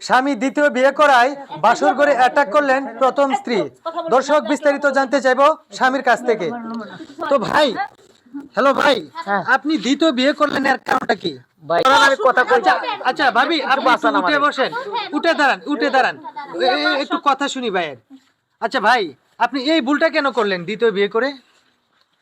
স্বামী দ্বিতীয় বিয়ে করায় বাসর করে অ্যাটাক করলেন প্রথম স্ত্রী। দর্শক বিস্তারিত জানতে চাইব স্বামীর কাছ থেকে। তো ভাই হ্যালো ভাই আপনি দ্বিতীয় বিয়ে করলেন এর কারণটা কি? ভাই আমি কথা আচ্ছা ভাবি আপনি বাঁচান উঠে বসেন। উঠে দাঁড়ান উঠে দাঁড়ান। এ- এ- একটু কথা শুনি ভাইয়ের। আচ্ছা ভাই আপনি এই ভুলটা কেন করলেন দ্বিতীয় বিয়ে করে?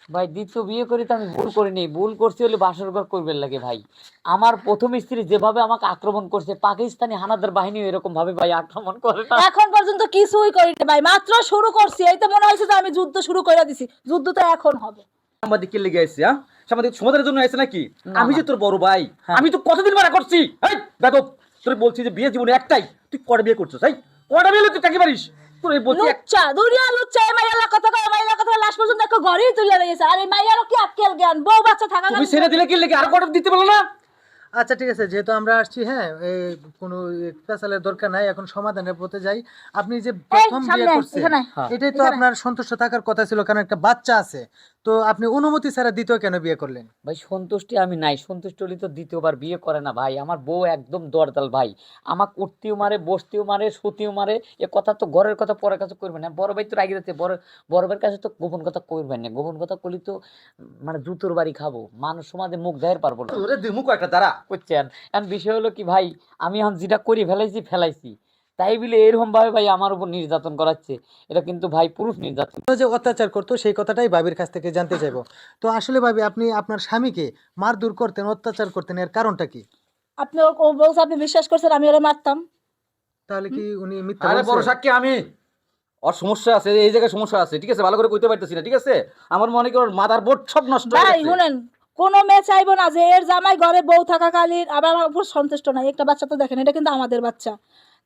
ভাই দ্বিতীয় বিয়ে করি তো আমি ভুল করিনি। ভুল করছি হলে বাসর ঘর করবেন লাগে ভাই। আমার প্রথম স্ত্রী যেভাবে আমাকে আক্রমণ করছে পাকিস্তানি হানাদার বাহিনী এরকম ভাবে ভাই আক্রমণ করে না। এখন পর্যন্ত কিছুই করি না ভাই মাত্র শুরু করছি। এই তো মনে হয়েছে যে আমি যুদ্ধ শুরু করে দিছি। যুদ্ধ তো এখন হবে। সাংবাদিকের লেগে আইছে হ্যাঁ? সাংবাদিক সমাধানের জন্য আইছে নাকি? আমি যে তোর বড় ভাই হ্যাঁ। আমি তো কতদিন মারা করছি? এই বেদব তোর বলছি যে বিয়ে জীবনে একটাই তুই কটা বিয়ে করছিস এই? কটা বিয়ে তুই কাকে পারিস তোর এই বলছি লুচ্চা দুনিয়া লুচ্চা এই মাইয়ালা কথা কয় মাইয়ালা কথা ঘরেই তুলে রয়েছে আর এই মাইয়ারও কি আক্কেল জ্ঞান? বউ বাচ্চা থাকা তুমি ছেড়ে দিলে কি লেগে? আর কত দিতে পারল না? আচ্ছা ঠিক আছে যেহেতু আমরা আসছি হ্যাঁ এই কোনো পেশালের দরকার নাই এখন সমাধানের পথে যাই। আপনি যে প্রথম বিয়ে করছেন এটাই তো আপনার সন্তুষ্ট থাকার কথা ছিল কারণ একটা বাচ্চা আছে। তো আপনি অনুমতি ছাড়া দ্বিতীয় কেন বিয়ে করলেন? ভাই সন্তুষ্টি আমি নাই। সন্তুষ্ট হলে তো দ্বিতীয়বার বিয়ে করে না ভাই। আমার বউ একদম দরদাল ভাই। আমাকে উঠতেও মারে বসতেও মারে শুতেও মারে। এ কথা তো ঘরের কথা পরের কাছে করবেন না। বড় ভাই তো রাগি যাচ্ছে। বড় বড় ভাইয়ের কাছে তো গোপন কথা করবেন না। গোপন কথা করলে তো মানে জুতোর বাড়ি খাব। মানুষ সমাজে মুখ দেখার পারব না। তোরে একটা দাঁড়া। করছেন। এখন বিষয় হলো কি ভাই আমি এখন যেটা করি ফেলাইছি ফেলাইছি। তাই বলে এরকম ভাবে ভাই আমার উপর নির্যাতন করাচ্ছে। এটা কিন্তু ভাই পুরুষ নির্যাতন। যে অত্যাচার করতো সেই কথাটাই ভাবির কাছ থেকে জানতে চাইব। তো আসলে ভাবি আপনি আপনার স্বামীকে মারধর করতেন অত্যাচার করতেন এর কারণটা কি? আপনি ও বলছে আপনি বিশ্বাস করছেন আমি ওরা মারতাম? তাহলে কি উনি মিথ্যা আরে বড় সাক্ষী আমি। ওর সমস্যা আছে এই জায়গায় সমস্যা আছে। ঠিক আছে ভালো করে কইতে পারতেছি না ঠিক আছে? আমার মনে করি মাদার বোর্ড সব নষ্ট হয়ে ভাই শুনেন। কোন মেয়ে চাইব না যে এর জামাই ঘরে বউ থাকাকালীন আবার আমার উপর সন্তুষ্ট নাই। একটা বাচ্চা তো দেখেন এটা কিন্তু আমাদের বাচ্চা।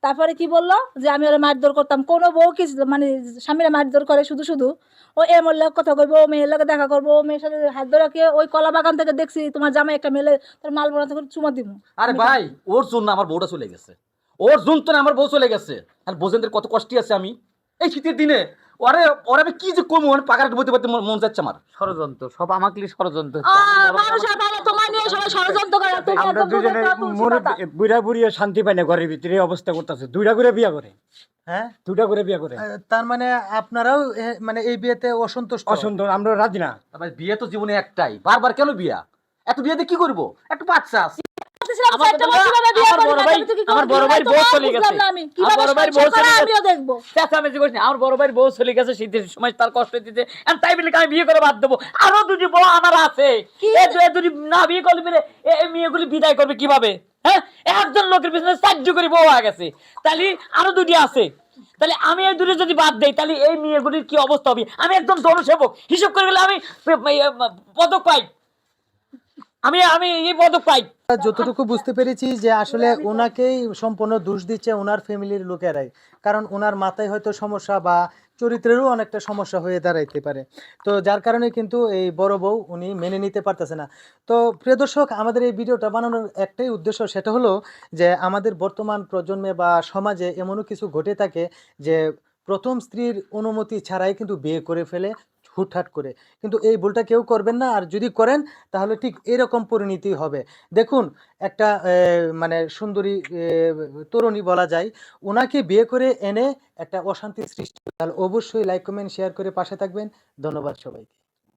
তারপরে কি বলল? যে আমি ওরা মারধর করতাম। কোনো বউ কি মানে স্বামীরা মারধর করে শুধু শুধু? ও এ মোর লোক কথা কইবো ও মেয়ের লোকে দেখা করব ও মেয়ের সাথে হাত ধরে রাখে ওই কলা বাগান থেকে দেখছি তোমার জামাই একটা মেলে তার মাল বোনা থেকে চুমা দিব আরে ভাই ওর জন্য আমার বউটা চলে গেছে। ওর জন্য তো আমার বউ চলে গেছে। আর বোঝেনদের কত কষ্টই আছে আমি। এই শীতের দিনে ওরে ওরে আমি কি যে কমু মানে পাকার মন যাচ্ছে আমার। ষড়যন্ত্র সব আমাকে ষড়যন্ত্র মানুষের ভালো তোমার নিয়ে সবাই ষড়যন্ত্র করে আমরা দুজনে। বুড়া বুড়িয়ে শান্তি পাই না ঘরের ভিতরে অবস্থা করতেছে। দুইটা করে বিয়া করে। হ্যাঁ? দুইটা করে বিয়া করে। তার মানে আপনারাও মানে এই বিয়েতে অসন্তুষ্ট? অসুন্দর আমরা রাজি না। বিয়ে তো জীবনে একটাই। বারবার কেন বিয়া? এত বিয়েতে কি করব? একটু বাচ্চা আছে। আমার চারটা কথা বছর আমি বিয়ে আমার করি বড় ভাই- তুমি তো কি আমার করবে? বড় ভাই তো বউ চলে গেছে। আমার বড় ভাই বউ চলে গেছে। আমিও দেখব? চেঁচামেচি করিস আমার বড় ভাইয়ের বউ চলে গেছে শীতের সময় তার কষ্ট দিতে। আর তাই বলে আমি বিয়ে করে বাদ দেবো আরও দুটি বউ আমার আছে। এ দুটি না বিয়ে করলে মেরে এই মেয়েগুলি বিদায় করবে কীভাবে? হ্যাঁ? একজন লোকের পিছনে সাহায্য করে বউ হয়ে গেছে। তাহলে আরও দুটি আছে। তাহলে আমি এই দুটো যদি বাদ দেই তাহলে এই মেয়েগুলির কি অবস্থা হবে? আমি একদম জনসেবক। হিসাব করে গেলে আমি পদক পাই। আমি আমি এই পদক পাই। যতটুকু বুঝতে পেরেছি যে আসলে ওনাকেই সম্পূর্ণ দোষ দিচ্ছে ওনার ফ্যামিলির লোকেরাই। কারণ ওনার মাথায় হয়তো সমস্যা বা চরিত্রেরও অনেকটা সমস্যা হয়ে দাঁড়াইতে পারে। তো যার কারণে কিন্তু এই বড় বউ উনি মেনে নিতে পারতেছে না। তো প্রিয় দর্শক, আমাদের এই ভিডিওটা বানানোর একটাই উদ্দেশ্য সেটা হলো যে আমাদের বর্তমান প্রজন্মে বা সমাজে এমনও কিছু ঘটে থাকে যে প্রথম স্ত্রীর অনুমতি ছাড়াই কিন্তু বিয়ে করে ফেলে। হুটহাট করে। কিন্তু এই ভুলটা কেউ করবেন না। আর যদি করেন, তাহলে ঠিক এরকম পরিণতি হবে। দেখুন, একটা মানে সুন্দরী তরুণী বলা যায় ওনাকে বিয়ে করে এনে একটা অশান্তি সৃষ্টি। তাহলে অবশ্যই লাইক কমেন্ট শেয়ার করে পাশে থাকবেন। ধন্যবাদ সবাইকে।